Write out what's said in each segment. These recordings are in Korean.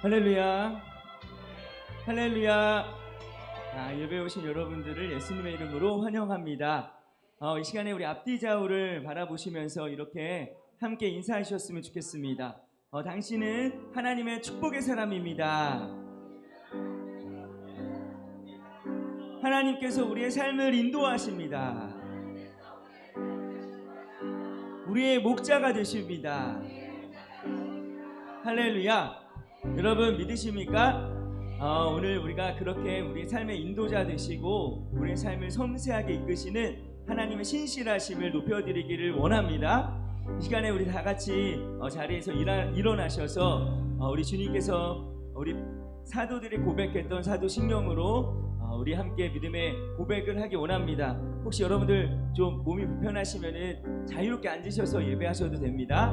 할렐루야. 할렐루야. 아, 예배 오신 여러분들을 예수님의 이름으로 환영합니다. 어, 이 시간에 우리 앞뒤 좌우를 바라보시면서 이렇게 함께 인사하셨으면 좋겠습니다. 어, 당신은 하나님의 축복의 사람입니다. 하나님께서 우리의 삶을 인도하십니다. 우리의 목자가 되십니다. 할렐루야. 여러분 믿으십니까? 어, 오늘 우리가 그렇게 우리 삶의 인도자 되시고 우리의 삶을 섬세하게 이끄시는 하나님의 신실하심을 높여드리기를 원합니다. 이 시간에 우리 다 같이 어, 자리에서 일어, 일어나셔서 어, 우리 주님께서 우리 사도들이 고백했던 사도 신경으로 어, 우리 함께 믿음의 고백을 하기 원합니다. 혹시 여러분들 좀 몸이 불편하시면 자유롭게 앉으셔서 예배하셔도 됩니다.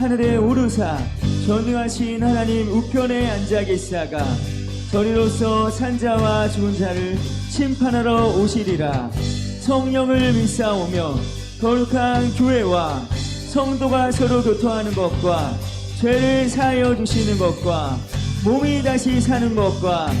하늘에 오르사 전능하신 하나님 우편에 앉아 계시다가 저리로서 산자와 죽은 자를 심판하러 오시리라. 성령을 믿사오며 거룩한 교회와 성도가 서로 교통하는 것과 죄를 사하여 주시는 것과 몸이 다시 사는 것과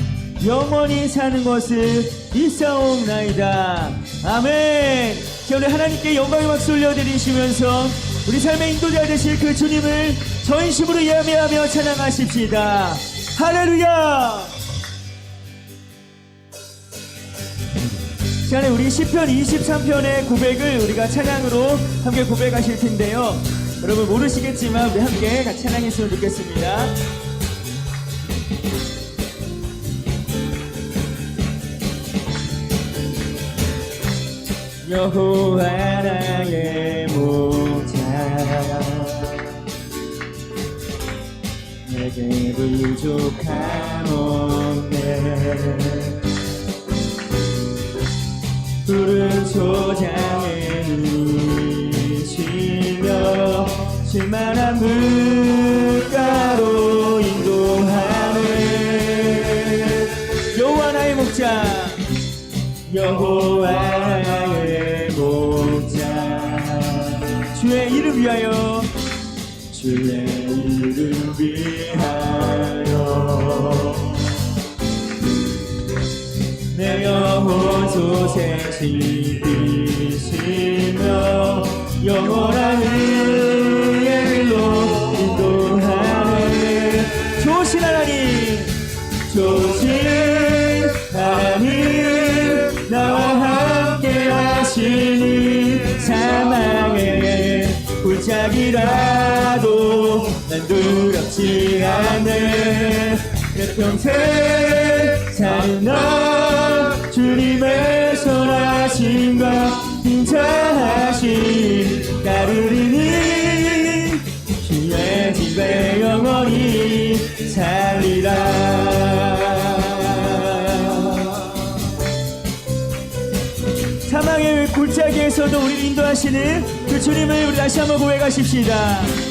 영원히 사는 것을 믿사옵나이다. 아멘. 자 우리 하나님께 영광의 박수 올려드리시면서 우리 삶의 인도자 되실 그 주님을 전심으로 예배하며 찬양하십시다 할렐루야 시간에 우리 10편 23편의 고백을 우리가 찬양으로 함께 고백하실 텐데요. 여러분 모르시겠지만 우리 함께 같이 찬양했으면 좋겠습니다. 여호와 나의 부족함 없네 푸른 초장에 누시며 실만한 물가로 인도하네. 여호와 나의 목자 여호와 나의 목자 주의 이름 위하여 주의 이름 위하여 내 영혼 소생시키시며 영원한 의의 길로 인도하네. 좋으신 하나님 좋으신 하나님 나와 함께 하시니 사망의 굴짝이라도 난 두렵지 않네 내 평생 사는 나 주님의 선하심과 인자하심 따르리니 주의 집에 영원히 살리라. 사망의 골짜기에서도 우리 인도하시는 그 주님을 우리 다시 한번 고백하십시다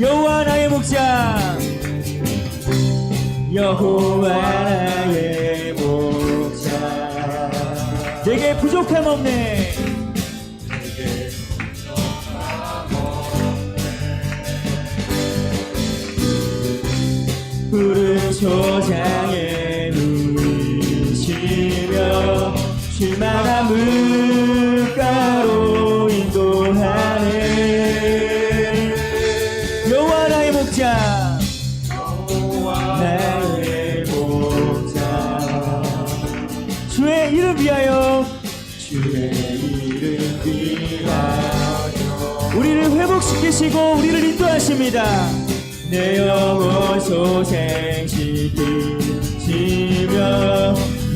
여호와 나의 목자. 여호와 나의 목자. 내게 부족함 없네. 푸른 초장 이름 위하여 주의 이름 위하여. 우리를 회복시키시고 우리를 인도하십니다. 내 영혼 소생시키시며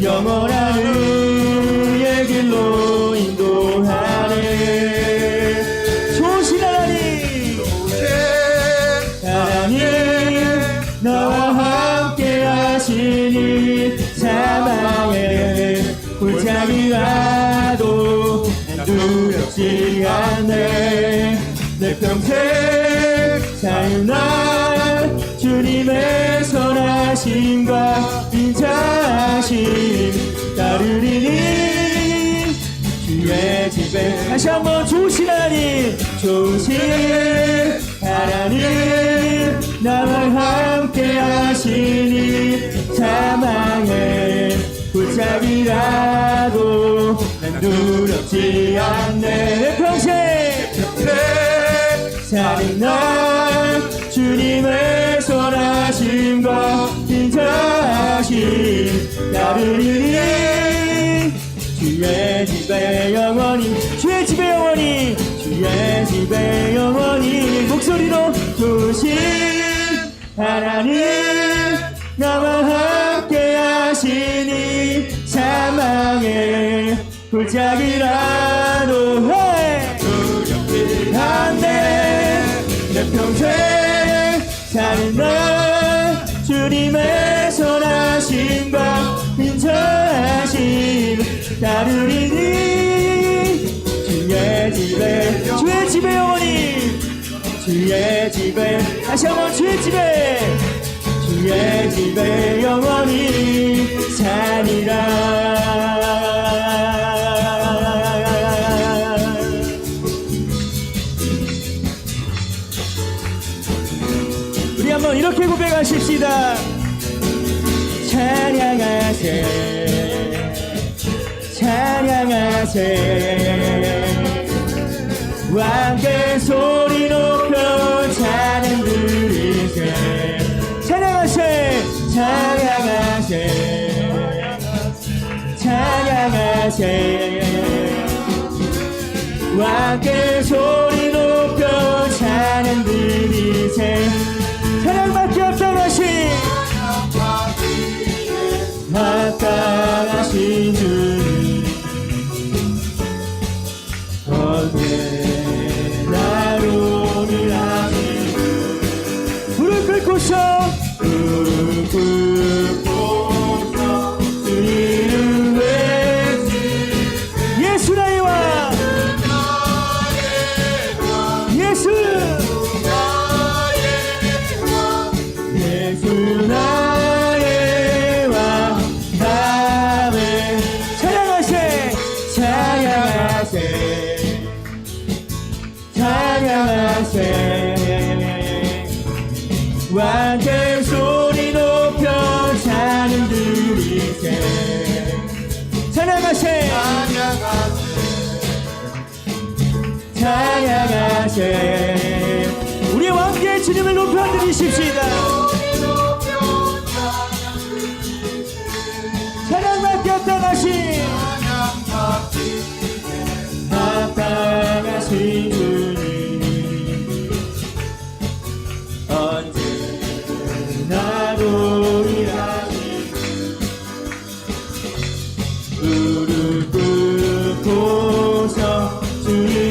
영원한 의의 길로 인도 평생 사유나 주님의 선하심과 인자하심 따르리니 주의 집에 다시 한번 좋으신 하나님 좋으신 하나님 나와 함께 하시니 사망의 골짜기라도 난 두렵지 않네. 내 평생 사는 날 주님의 선하심과 인자하심 따르리니 주의 집에 영원히 주의 집에 영원히 주의 집에 영원히 목소리로 두신 하나님 나와 함께 하시니 사망의 골짜기라 인자하심 따르리니 주의 집에 주의 집에 영원히 주의 집에 다시 한번 주의 집에 주의 집에 영원히 사니라 우리 한번 이렇게 고백하십시다 찬양하세 찬양 하세. 왕께 소리 높여 찬양 드리세. 찬양하세. 찬양하세. 찬양하세. 왕께 소리 높여 찬양 드리세. 찬양받기 합당하신. 합당하신 주 무릎 꿇고서 무릎 꿇고 하세 우리 왕께 주님을 높여 드리십시다. 찬양받기 합당하신 주님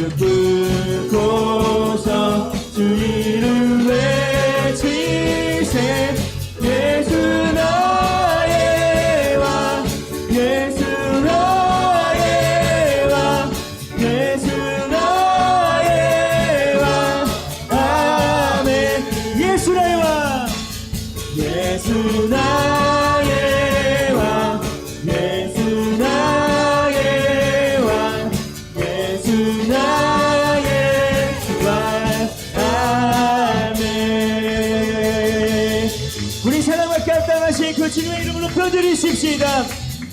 무 하신 그 주님의 이름을 높여드리십시다.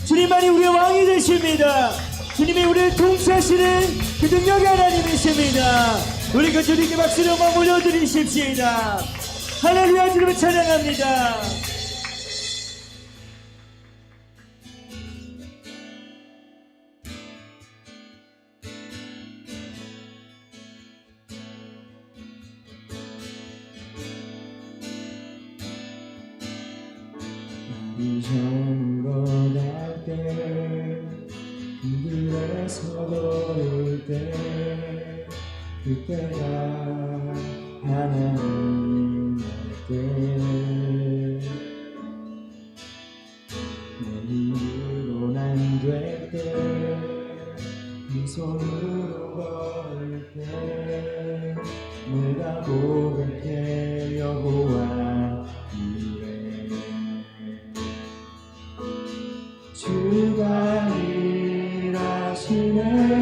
주님만이 우리의 왕이 되십니다. 주님이 우리를 통치하시는 그 능력의 하나님이십니다. 우리 그 주님께 박수를 한번 올려드리십시다. 할렐루야 주님을 찬양합니다 서 걸을 때 그때가 하나님 할때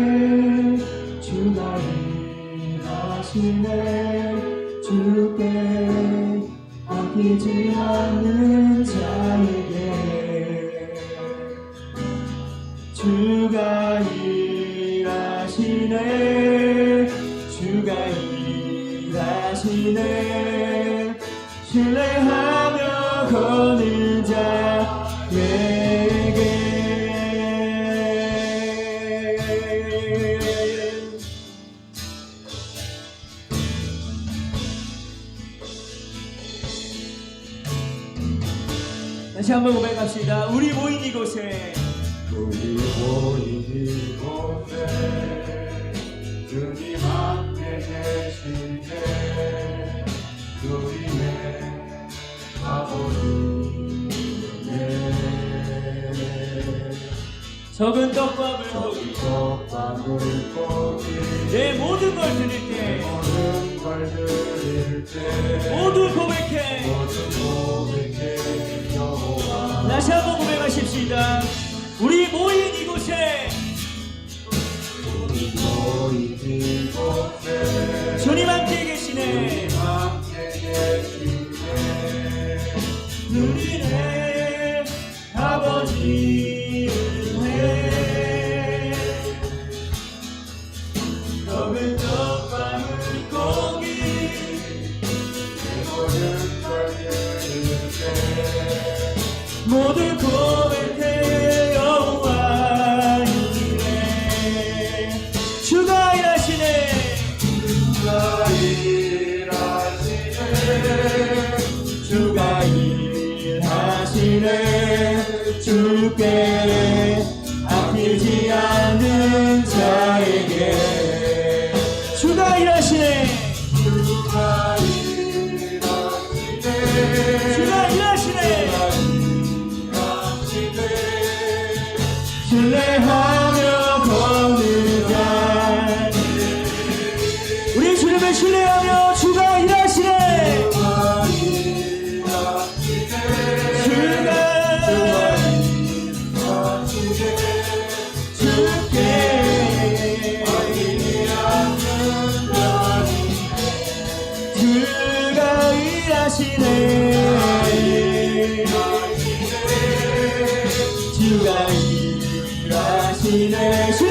일하시네 주가 일하시네 주께 아끼지 않는 자에 다시 한번 고백합시다. 우리 모인 이곳에. 우리 모인 이곳에 주님 함께 계시네. 주님의 아버지네. 적은 떡과 물고기. 떡과 물고기. 내 모든 걸 드릴 때 모든 걸 드릴 때. 모두 고백해. 모든 고백해 다시 한번 고백하십시다. 우리 모인 이곳에 우리 모인 이곳에 주님 함께 주께 아끼지 않는 자에게. 주가 일하시네. 주가 일하시네. 주가 일하시네. 신뢰하며 걷는 자 우리 주님을 신뢰하며 주가 일하시네 주가 일하시네 일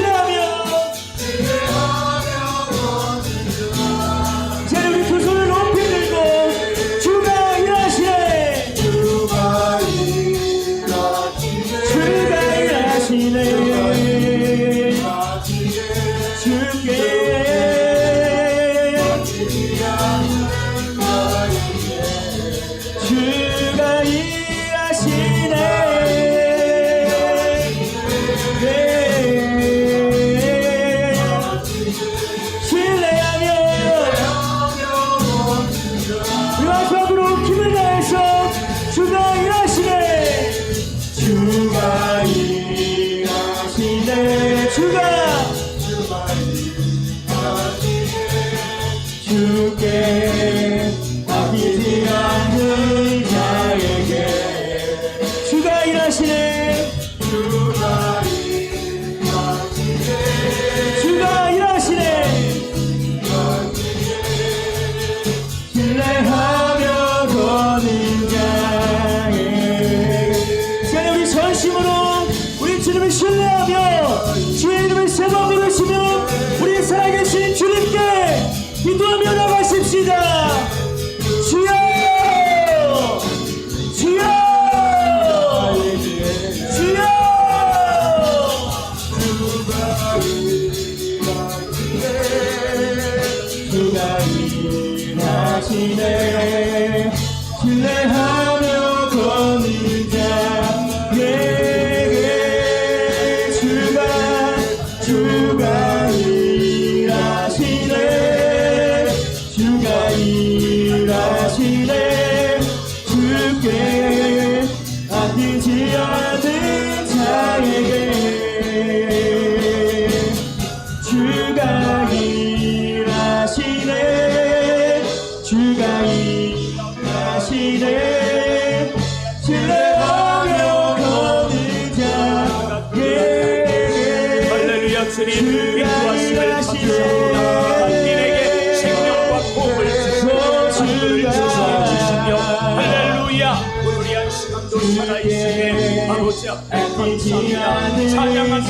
찬양하며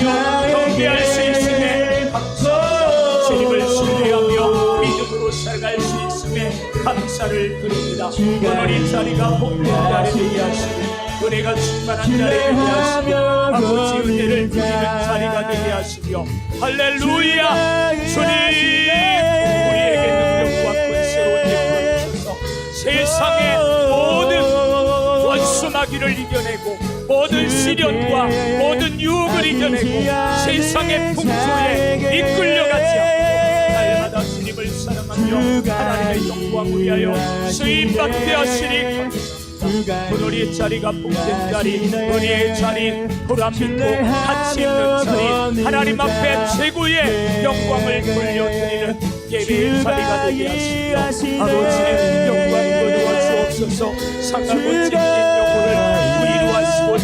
경배할 수 있음에 감사합니다 주님을 신뢰하며 믿음으로 살아갈 수 있음에 감사를 드립니다. 오늘 이 자리가 복된 자리 되게 하시고 은혜가 충만한 자리 되게 하시고 아버지 은혜를 누리는 자리가 되게 하시며 할렐루야! 주님! 우리에게 능력과 권세로 내주셔서 세상의 모든 마귀를 이겨내고 모든 시련과 모든 유혹을 이겨내고 세상의 풍조에 이끌려가지 않고 날마다 주님을 사랑하며 하나님의 영광을 위하여 쓰임받게 하시니 감사합니다 오늘의 자리가 복된 자리 은혜의 자리 보람있고 가치 있는 자리 하나님 앞에 최고의 영광을 돌려드리는 예배의 자리가 되게 하시며 아버지의 영광 거두어 주옵소서. 상하고 위로하시고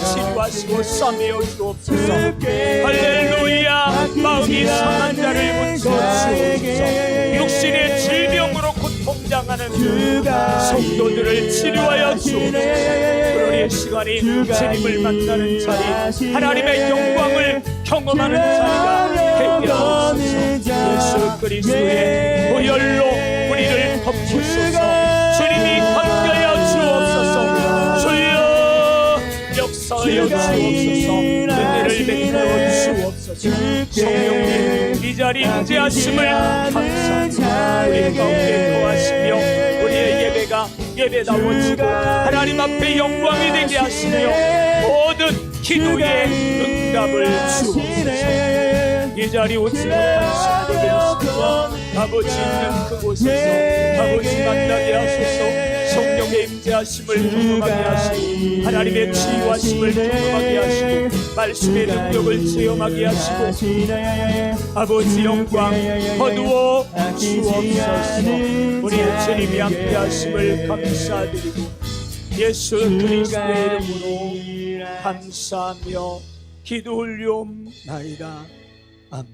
치료하시고 싸매어 주옵소서 할렐루야. 마음이 상한 자를 붙여 주옵소서. 육신의 질병으로 고통당하는 성도들을 치료하여 주옵소서. 오늘의 시간이 주님을 만나는 자리 하나님의 영광을 경험하는 자리가 되게 하옵소서. 예수 그리스도의 보혈로 우리를 덮으소서 주옵소서 은혜를 베풀어 주옵소서 성령님 이 자리 임재하심을 감사합니다. 우리 가운데 거하시며 우리의 예배가 예배다워지고 하나님 앞에 영광이 되게 하시며 모든 기도의 응답을 주옵소서 이 자리 성도들 있습니다 아버지 있는 그곳에서 아버지 만나게 하소서. 성령의 임재하심을 경험하게 하시고 하나님의 치유하심을 경험하게 하시고 말씀의 능력을 체험하게 하시고 아버지 영광 거두어 주옵소서. 우리 주님이 함께 하심을 감사드리고 예수 그리스도의 이름으로 감사하며 기도 올려옵나이다 아멘